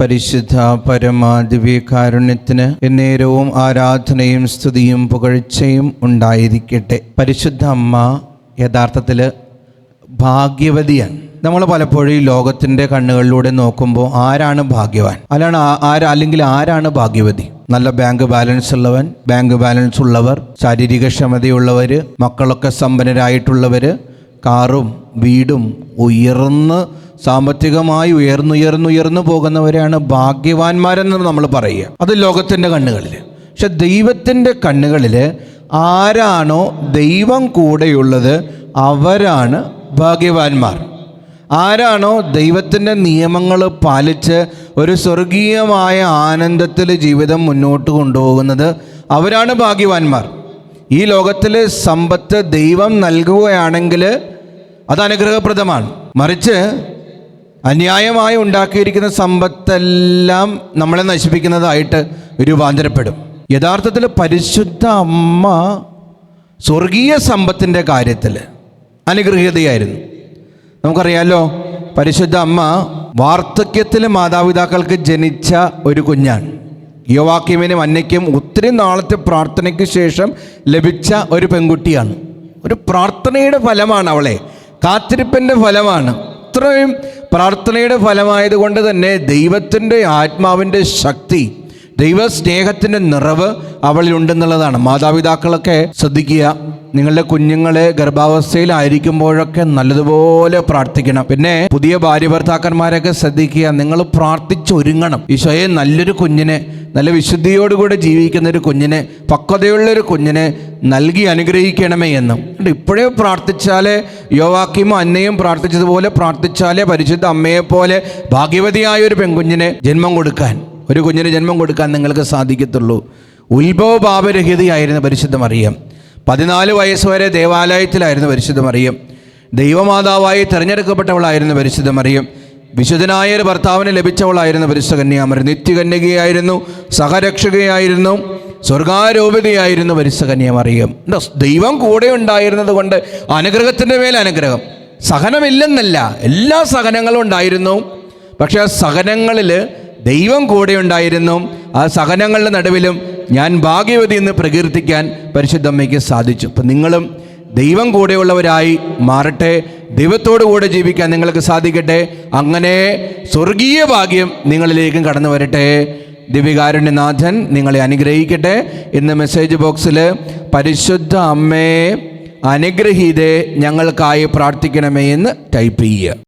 പരിശുദ്ധ പരമാദിവ്യകാരുണ്യത്തിന് എന്നേരവും ആരാധനയും സ്തുതിയും പുകഴ്ചയും ഉണ്ടായിരിക്കട്ടെ. പരിശുദ്ധ അമ്മ യഥാർത്ഥത്തിൽ ഭാഗ്യവതിയാണ് നമ്മൾ പലപ്പോഴും ഈ ലോകത്തിന്റെ കണ്ണുകളിലൂടെ നോക്കുമ്പോൾ ആരാണ് ഭാഗ്യവാൻ? അല്ലാണ് ആര അല്ലെങ്കിൽ ആരാണ് ഭാഗ്യവതി? നല്ല ബാങ്ക് ബാലൻസ് ഉള്ളവൻ ബാങ്ക് ബാലൻസ് ഉള്ളവർ ശാരീരിക ക്ഷമതയുള്ളവർ മക്കളൊക്കെ സമ്പന്നരായിട്ടുള്ളവർ കാറും വീടും ഉയർന്ന് സാമ്പത്തികമായി ഉയർന്നുയർന്നുയർന്നു പോകുന്നവരെയാണ് ഭാഗ്യവാന്മാരെന്ന് നമ്മൾ പറയുക. അത് ലോകത്തിന്റെ കണ്ണുകളിൽ. പക്ഷെ ദൈവത്തിന്റെ കണ്ണുകളിൽ ആരാണോ ദൈവം കൂടെയുള്ളത് അവരാണ് ഭാഗ്യവാന്മാർ. ആരാണോ ദൈവത്തിന്റെ നിയമങ്ങൾ പാലിച്ച് ഒരു സ്വർഗീയമായ ആനന്ദത്തിൽ ജീവിതം മുന്നോട്ട് കൊണ്ടുപോകുന്നത് അവരാണ് ഭാഗ്യവാന്മാർ. ഈ ലോകത്തിലെ സമ്പത്ത് ദൈവം നൽകുകയാണെങ്കിൽ അത് അനുഗ്രഹപ്രദമാണ്. മറിച്ച് അന്യായമായി ഉണ്ടാക്കിയിരിക്കുന്ന സമ്പത്തെല്ലാം നമ്മളെ നശിപ്പിക്കുന്നതായിട്ട് രൂപാന്തരപ്പെടും. യഥാർത്ഥത്തിൽ പരിശുദ്ധ അമ്മ സ്വർഗീയ സമ്പത്തിന്റെ കാര്യത്തിൽ അനുഗ്രഹീതയായിരുന്നു. നമുക്കറിയാമല്ലോ പരിശുദ്ധ അമ്മ വാർദ്ധക്യത്തിൽ മാതാപിതാക്കൾക്ക് ജനിച്ച ഒരു കുഞ്ഞാണ്. യുവാക്യമിനും അന്നയ്ക്കും ഒത്തിരി നാളത്തെ പ്രാർത്ഥനയ്ക്ക് ശേഷം ലഭിച്ച ഒരു പെൺകുട്ടിയാണ്. ഒരു പ്രാർത്ഥനയുടെ ഫലമാണ് അവളെ. കാത്തിരിപ്പിന്റെ ഫലമാണ്. ഇത്രയും പ്രാർത്ഥനയുടെ ഫലമായതുകൊണ്ട് തന്നെ ദൈവത്തിന്റെ ആത്മാവിന്റെ ശക്തി ദൈവസ്നേഹത്തിന്റെ നിറവ് അവളിലുണ്ടെന്നുള്ളതാണ് മാതാപിതാക്കളൊക്കെ ശ്രദ്ധിക്കുക നിങ്ങളുടെ കുഞ്ഞുങ്ങളെ ഗർഭാവസ്ഥയിലായിരിക്കുമ്പോഴൊക്കെ നല്ലതുപോലെ പ്രാർത്ഥിക്കണം. പിന്നെ പുതിയ ഭാര്യ ഭർത്താക്കന്മാരൊക്കെ ശ്രദ്ധിക്കുക നിങ്ങൾ പ്രാർത്ഥിച്ചൊരുങ്ങണം. ഈശോയെ നല്ലൊരു കുഞ്ഞിനെ നല്ല വിശുദ്ധിയോടുകൂടെ ജീവിക്കുന്ന ഒരു കുഞ്ഞിനെ പക്വതയുള്ള ഒരു കുഞ്ഞിനെ നൽകി അനുഗ്രഹിക്കണമേ എന്നും. ഇപ്പോഴേ പ്രാർത്ഥിച്ചാലേ യോവാക്കിയും അന്നയും പ്രാർത്ഥിച്ചതുപോലെ പ്രാർത്ഥിച്ചാലേ പരിശുദ്ധ അമ്മയെപ്പോലെ ഭാഗ്യവതിയായ ഒരു പെൺകുഞ്ഞിനെ ജന്മം കൊടുക്കാൻ ഒരു കുഞ്ഞിന് ജന്മം കൊടുക്കാൻ നിങ്ങൾക്ക് സാധിക്കത്തുള്ളൂ. ഉത്ഭവ പാപരഹിതയായിരുന്നു പരിശുദ്ധ മറിയം പതിനാല് വയസ്സ് വരെ ദേവാലയത്തിലായിരുന്നു പരിശുദ്ധ മറിയം ദൈവമാതാവായി തിരഞ്ഞെടുക്കപ്പെട്ടവളായിരുന്നു പരിശുദ്ധ മറിയം വിശുദ്ധനായ ഒരു ഭർത്താവിന് ലഭിച്ചവളായിരുന്നു പരിശുദ്ധ കന്യാമറി നിത്യകന്യകയായിരുന്നു സഹരക്ഷകയായിരുന്നു സ്വർഗാരോപിതയായിരുന്നു പരിശുദ്ധ കന്യാമറിയും ദൈവം കൂടെ ഉണ്ടായിരുന്നത് കൊണ്ട് അനുഗ്രഹത്തിന്റെ മേൽ അനുഗ്രഹം? സഹനമില്ലെന്നല്ല എല്ലാ സഹനങ്ങളും ഉണ്ടായിരുന്നു. പക്ഷേ ആ സഹനങ്ങളിൽ ദൈവം കൂടെ ഉണ്ടായിരുന്നു. ആ സഹനങ്ങളുടെ നടുവിലും ഞാൻ ഭാഗ്യവതി എന്ന് പ്രകീർത്തിക്കാൻ പരിശുദ്ധമ്മയ്ക്ക് സാധിച്ചു. അപ്പം നിങ്ങളും ദൈവം കൂടെയുള്ളവരായി മാറട്ടെ. ദൈവത്തോടു കൂടെ ജീവിക്കാൻ നിങ്ങൾക്ക് സാധിക്കട്ടെ. അങ്ങനെ സ്വർഗീയ ഭാഗ്യം നിങ്ങളിലേക്കും കടന്നു വരട്ടെ. ദിവ്യകാരുണ്യനാഥൻ നിങ്ങളെ അനുഗ്രഹിക്കട്ടെ. ഇന്ന് മെസ്സേജ് ബോക്സിൽ പരിശുദ്ധ അമ്മയെ അനുഗ്രഹീതെ ഞങ്ങൾക്കായി പ്രാർത്ഥിക്കണമേ എന്ന് ടൈപ്പ് ചെയ്യുക.